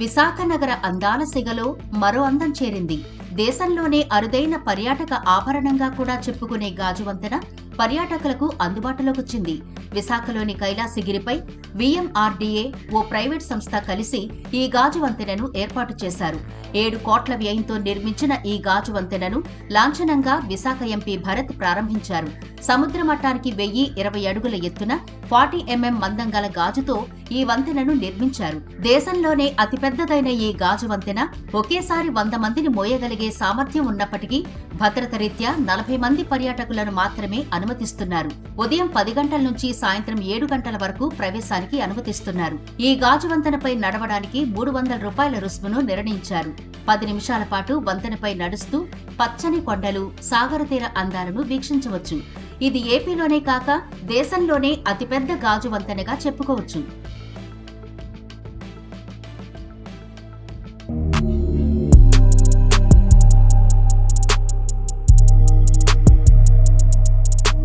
విశాఖ నగర అందాల సిగలో మరో అందం చేరింది. దేశంలోనే అరుదైన పర్యాటక ఆభరణంగా కూడా చెప్పుకునే గాజువంతెన పర్యాటకులకు అందుబాటులోకి వచ్చింది విశాఖలోని కైలాసగిరిపై విఎంఆర్డీఏ ఓ ప్రైవేట్ సంస్థ కలిసి ఈ గాజు వంతెనను ఏర్పాటు చేశారు. ఏడు కోట్ల వ్యయంతో నిర్మించిన ఈ గాజు వంతెనను లాంఛనంగా విశాఖ ఎంపీ భరత్ ప్రారంభించారు. సముద్ర మట్టానికి వెయ్యి ఇరవై అడుగుల ఎత్తున ఫార్టీ ఎంఎం మందం గల గాజుతో ఈ వంతెనను నిర్మించారు. దేశంలోనే అతిపెద్దదైన ఈ గాజు వంతెన ఒకేసారి వంద మందిని మోయగలిగే సామర్థ్యం ఉన్నప్పటికీ భద్రత రీత్యా నలభై మంది పర్యాటకులను మాత్రమే అనుమతిస్తున్నారు. ఉదయం పది గంటల నుంచి సాయంత్రం ఏడు గంటల వరకు ప్రవేశానికి అనుమతిస్తున్నారు. ఈ గాజు వంతెనపై నడవడానికి మూడు వందల రూపాయల రుసుమును నిర్ణయించారు. పది నిమిషాల పాటు వంతెనపై నడుస్తూ పచ్చని కొండలు సాగర తీర అందాలను వీక్షించవచ్చు. ఇది ఏపీలోనే కాక దేశంలోనే అతిపెద్ద గాజు వంతెనగా చెప్పుకోవచ్చు.